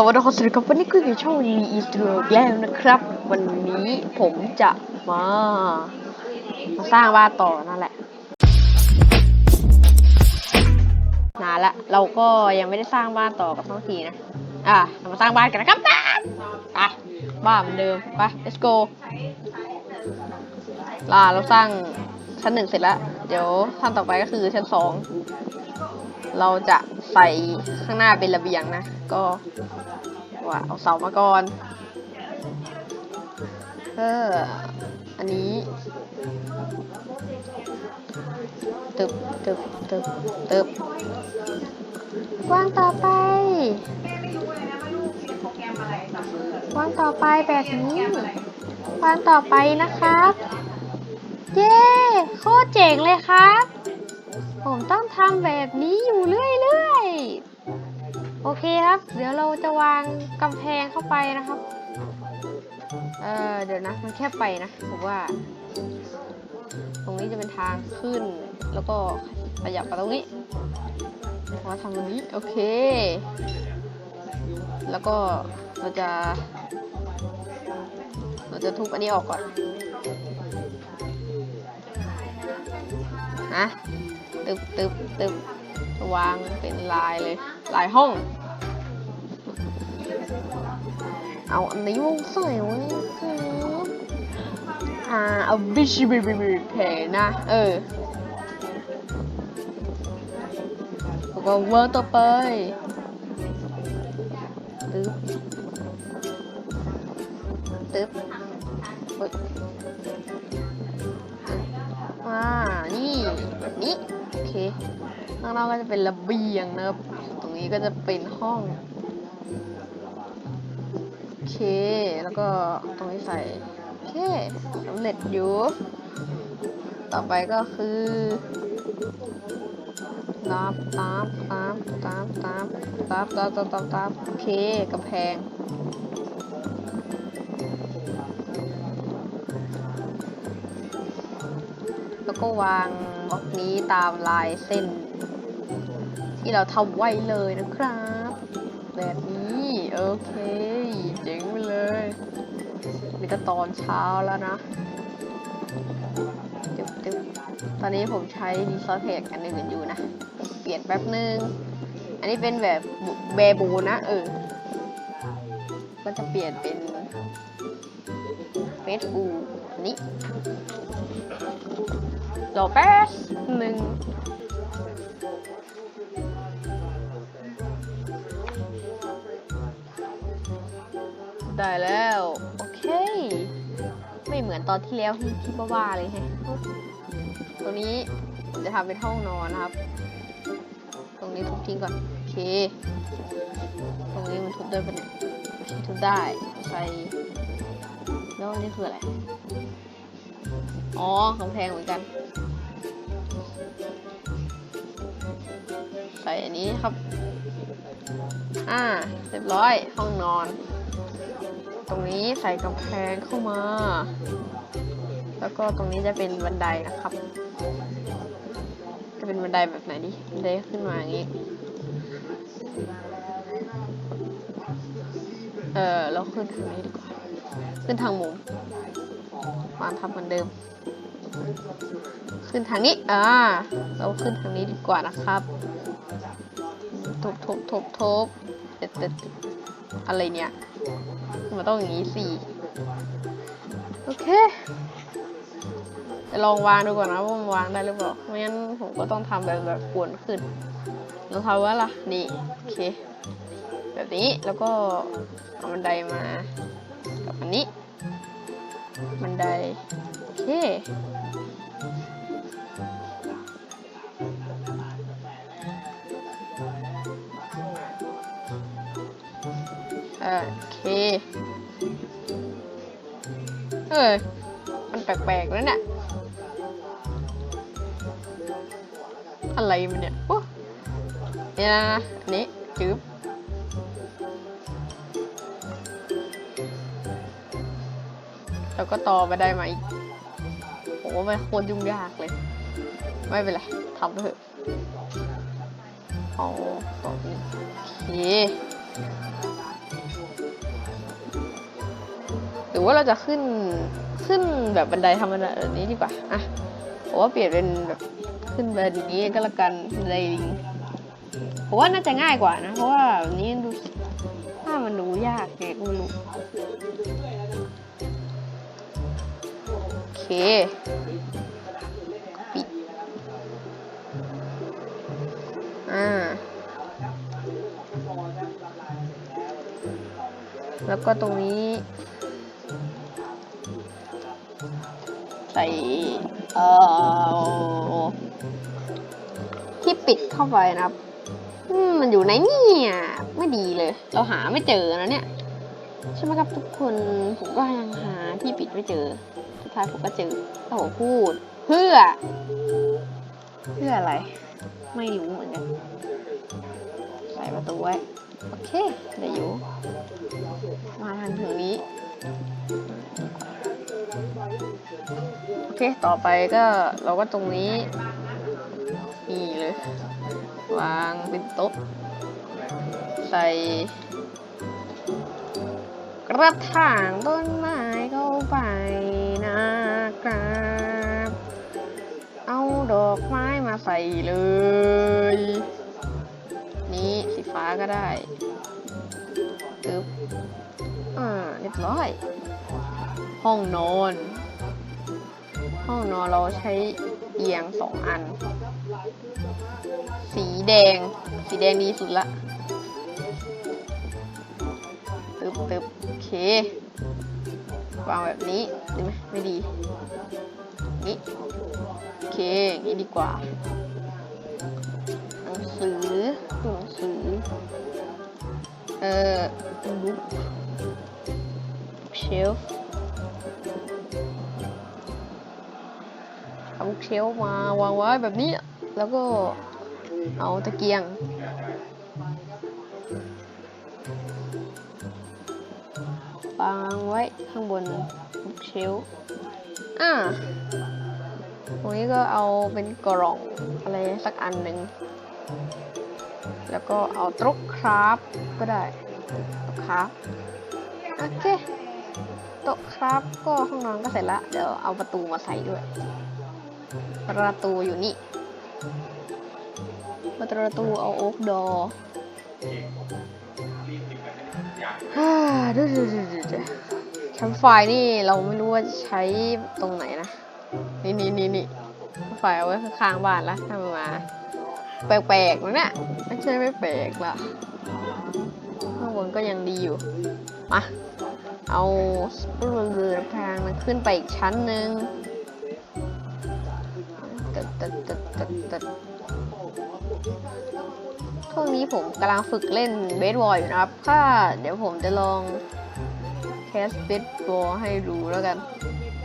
สวัสดีครับสวัสดีครับวันนี้คุยกับช่องลีอีสตูดิโอแล้วนะครับ วันนี้ผมจะมา มาสร้างบ้านต่อนั่นแหละนานละเราก็ยังไม่ได้สร้างบ้านต่อกับท้องทีนะอะเรามาสร้างบ้านกันนะครับไปบ้านเหมือนเดิมไป let's go ลาเราสร้างชั้นหนึ่งเสร็จแล้ว เดี๋ยวขั้นต่อไปก็คือชั้นสองเราจะ ใส่ข้างหน้าเป็นระเบียงนะ ก็ว่าเอาเสามาก่อนเอออันนี้ตึบตึบตึบตึบวางต่อไปวางต่อไปแบบนี้วางต่อไปนะครับ เย้ โคตรเจ๋งเลยครับ ผมต้องทำแบบนี้อยู่เรื่อยๆ โอเคครับ เดี๋ยวเราจะวางกำแพงเข้าไปนะครับ เออเดี๋ยวนะ มันแคบไปนะ ผมว่า ตรงนี้จะเป็นทางขึ้น แล้วก็ขยับไปตรงนี้มาทำตรงนี้ โอเค แล้วก็เราจะ เราจะทุบอันนี้ออกก่อนนะ ตึบตึบตึบวางเป็นลายเลย หลายห้อง เอาอันนี้วงใส่ไว้ครับอ่าเอาบิชบิบิบิเพนะ เออแล้วก็เวิร์ต่อไปตึบตึบเฮ้ยอ่า นี่แบบนี้ เค ข้างนอกก็จะเป็นระเบียงนะครับ ตรงนี้ก็จะเป็นห้อง โอเค แล้วก็ตรงนี้ใส่ โอเคสำเร็จอยู่ ต่อไปก็คือตับตับตับตับตับตับตับตับตับตับโอเคกระแพง แล้วก็วางบล็อกนี้ตามลายเส้น ที่เราทำไว้เลยนะครับ แบบนี้โอเคเจ๋งไปเลยนี่ก็ตอนเช้าแล้วนะตึ๊บตึ๊บตอนนี้ผมใช้ดีซอสเพจอันอื่นอยู่นะ เปลี่ยนแป๊บนึง อันนี้เป็นแบบเบบูนะเออ ก็จะเปลี่ยนเป็นเฟสบูนนี้ รอแป๊บหนึ่งได้แล้ว โอเค ไม่เหมือนตอนที่แล้วที่ที่บ้าๆเลยแฮะตรงนี้ผมจะทำเป็นห้องนอนนะครับ ตรงนี้ทุบทิ้งก่อน โอเค ตรงนี้มันทุบได้ปะเนี่ยทุบได้ใส่แล้วนี่คืออะไร อ๋อกำแพงเหมือนกัน ใส่อันนี้ครับ อ่า เรียบร้อย ห้องนอน ตรงนี้ใส่กำแพงเข้ามา แล้วก็ตรงนี้จะเป็นบันไดนะครับ จะเป็นบันไดแบบไหนดิ บันไดขึ้นมาอย่างนี้ เออเราขึ้นทางนี้ดีกว่า ขึ้นทางมุม วางทับเหมือนเดิม ขึ้นทางนี้ อ่า เราขึ้นทางนี้ดีกว่านะครับ ทบทบทบทบเด็ดเด็ดอะไรเนี่ย มันต้องอย่างนี้สิ โอเคจะลองวางดูก่อนนะว่ามันวางได้หรือเปล่า ไม่งั้นผมก็ต้องทำแบบแบบกวนขึ้นเราทำว่าล่ะ นี่ โอเค แบบนี้ แล้วก็เอาบันไดมา นี่นะอันนี้จืบแล้วก็ต่อไปได้ไหมาอีกโอ้มันโคตรยุ่งยากเลย ไม่เป็นไรทำเถอะเอาต่อนี้โอเครือว่าเราจะขึ้นขึ้นแบบบันไดธรรมดาแบบนี้ดีกว่า อะผมว่าเปลี่ยนเป็นแบบขึ้นแบบนี้ก็แล้วกันบันไดลิง ผมว่าน่าจะง่ายกว่านะ เพราะว่าแบบนี้ดูถ้ามันดูยากไงก็ไม่รู้โอเคปิดอ่าแล้วก็ตรงนี้ ใส่เอ่อที่ปิดเข้าไปนะครับ มันอยู่ไหนเนี่ยไม่ดีเลย เราหาไม่เจอนะเนี่ยใช่ไหมครับทุกคนผมก็ยังหาที่ปิดไม่เจอ สุดท้ายผมก็เจอโอ้โหพูด เพื่อ เพื่ออะไร ไม่รู้เหมือนกันใส่ประตูไว้ โอเคเดี๋ยวอยู่มาทางถึงนี้ โอเค ต่อไปก็เราก็ตรงนี้นี่เลย วางเป็นโต๊ะ ใส่กระถางต้นไม้เข้าไปนะครับ เอาดอกไม้มาใส่เลย นี้สีฟ้าก็ได้ปึ๊บอ่าเรียบร้อย ห้องนอน ห้องนอนเราใช้ เอียงสองอัน สีแดง สีแดงดีสุดละตึบตึบโอเควางแบบนี้ดีไหมไม่ดี นี่ โอเคนี้ดีกว่า หนังสือหนังสือ เอ่อบุ๊กเชลฟ์ เอาเชลฟ์มาวางไว้แบบนี้ แล้วก็เอาตะเกียง วางไว้ข้างบนบุกเชลฟ์อ่าตรงนี้ก็เอาเป็นกล่องอะไรสักอันหนึ่ง แล้วก็เอาตรุกคราฟก็ได้โต๊ะคราฟโอเคโต๊ะคราฟก็ห้องนอนก็เสร็จละ เดี๋ยวเอาประตูมาใส่ด้วย ประตูอยู่นี่ ประตูเอาโอ๊กดอฮ่าดูดูดูดูดูแคมไฟนี่เราไม่รู้ว่าจะใช้ตรงไหนนะ นี่นี่นี่นี่ไฟเอาไว้ข้างบ้านละถ้ามันมา แปลกๆนะเนี่ยไม่ใช่ไม่แปลกละข้างบนก็ยังดีอยู่ มา เอาสปูนเรือทางมันขึ้นไปอีกชั้นหนึ่ง ตึดตึดตึดตึดตึดช่วงนี้ผมกำลังฝึกเล่นเบสบอลอยู่นะครับ ถ้าเดี๋ยวผมจะลองแคสเบสบอลให้ดูแล้วกัน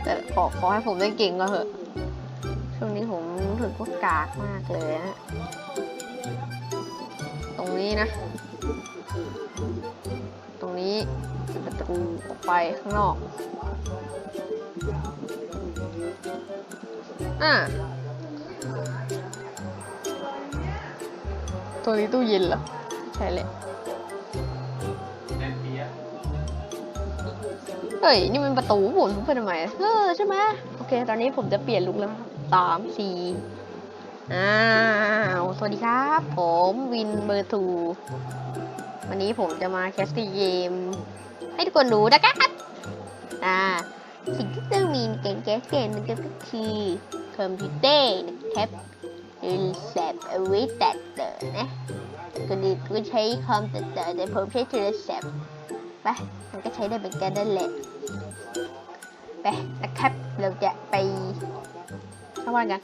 แต่ขอขอให้ผมเล่นเก่งก็เถอะ ช่วงนี้ผมรู้สึกว่ากากมากเลยนะตรงนี้นะ ตรงนี้ประตูออกไปข้างนอก อะ ตัวนี้ตู้เย็นเหรอ ใช่เลยเฮ้ย นี่มันประตูผมทุบไปทำไมเออใช่ไหมโอเค ตอนนี้ผมจะเปลี่ยนลุกแล้วนะครับสามสี่อ้าว สวัสดีครับ ผมวินเบอร์ทูวันนี้ผมจะมาแคสตี้เกม ให้ทุกคนดูนะครับอ่าสิ่งที่ต้องมีในเกมแคสเกมนึงก็คือคอมพิวเตอร์นะครับรีเซป อาไว้ตัดต่อนะก็ดีก็ใช้คอมตัดต่แต่ผมใช้โทรศัพท์ไปมันก็ใช้ได้เหมือนกันนั่นแหละไปนะครับเราจะไปเข้าบ้านกัน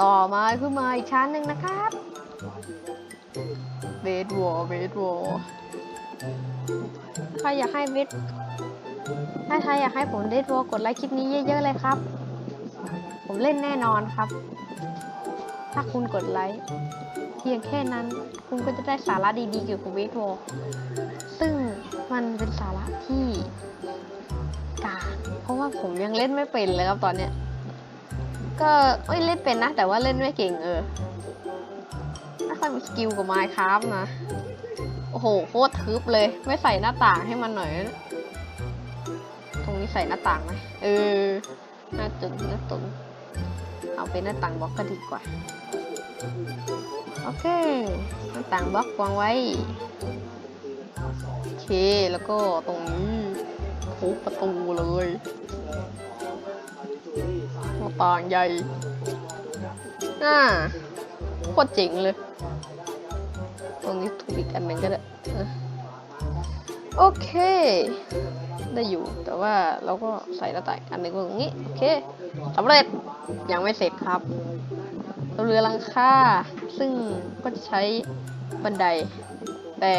ต่อมาขึ้นมาอีกชั้นหนึ่งนะครับเบสวอลเบสวอลใครอยากให้เบสถ้าใครอยากให้ผมเบสวอลกดไลค์คลิปนี้เยอะๆเลยครับ ผมเล่นแน่นอนครับ ถ้าคุณกดไลค์ พียงแค่นั้น คุณก็จะได้สาระดีๆเกี่ยวกับเบสวอลซึ่งมันเป็นสาระที่กากเพราะว่าผมยังเล่นไม่เป็นเลยครับตอนเนี้ย ก็เอ้ยเล่นเป็นนะ แต่ว่าเล่นไม่เก่งเออไม่ค่อยมีสกิลกับไมค์ครับนะ โอ้โหโคตรทึบเลย ไม่ใส่หน้าต่างให้มันหน่อยนะตรงนี้ใส่หน้าต่างไหมเออหน้าตึงหน้าตึงเอาเป็นหน้าต่างบล็อกก็ดีกว่า โอเคต่างบล็อกวางไว้ โอเค แล้วก็ตรงนี้ทุบประตูเลยหน้าต่างใหญ่อ่าโคตรเจ๋งเลย ตรงนี้ถูกอีกอันหนึ่งก็ได้ โอเค ได้อยู่ แต่ว่าเราก็ใส่หน้าต่างอันหนึ่งตรงนี้โอเคสำเร็จยังไม่เสร็จครับเราเรือลังคาซึ่งก็จะใช้บันได แต่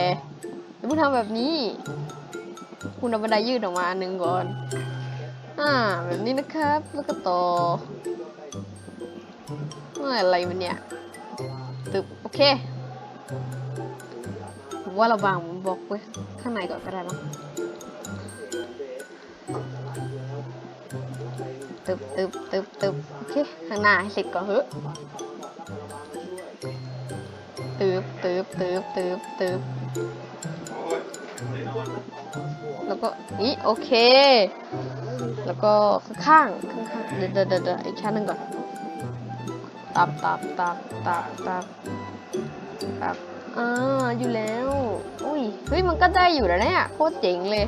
อย่าเพิ่งทำแบบนี้ คุณเอาบันไดยืดออกมาอันหนึ่งก่อนอ่าแบบนี้นะครับแล้วก็ต่อเอ้ยอะไรมันเนี่ยตึบโอเคผมว่าเราวางบล็อกไว้ข้างในก่อนก็ได้มั้ง ตึบตึบตึบตึบโอเคข้างหน้าให้เสร็จก่อนเถอะตึบตึบตึบตึบตึบแล้วก็นี่โอเค แล้วก็ข้างข้างๆเดี๋ยวเดี๋ยวเดี๋ยวเดี๋ยวอีกชั้นหนึ่งก่อนตับตับตับตับตับตับอ่าอยู่แล้ว อุ้ยเฮ้ยมันก็ได้อยู่แล้วเนี่ยโคตรเจ๋งเลย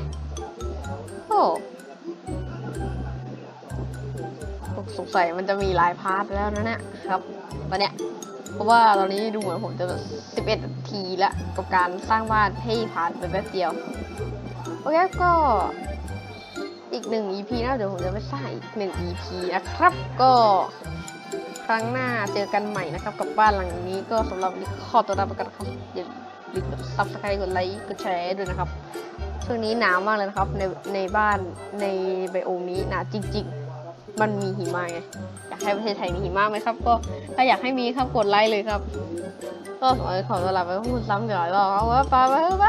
โอ้ สงสัยมันจะมีหลายพาร์ทแล้วนะเนี่ยครับตอนเนี้ยเพราะว่าตอนนี้ดูเหมือนผมจะ11นาทีละกับการสร้างบ้านให้ผ่านไปแป๊บเดียวโอเคก็อีกหนึ่ง EP นะเดี๋ยวผมจะไปสร้างอีกหนึ่ง EP นะครับ ก็ครั้งหน้าเจอกันใหม่นะครับ กับบ้านหลังนี้ก็สำหรับวันนี้ขอตัวลาไปก่อนนะครับอย่าลืมกด subscribe กดไลค์กดแชร์ด้วยนะครับช่วงนี้หนาวมากเลยนะครับในในบ้านในไบโอมนี้หนาวจริง ๆ มันมีหิมะไงอยากให้ประเทศไทยมีหิมะไหมครับ ก็ถ้าอยากให้มีครับกดไลค์เลยครับ ก็ขอขอตัวลาไปพูดซ้ำเดี๋ยวรอเอาไว้ไปไปไป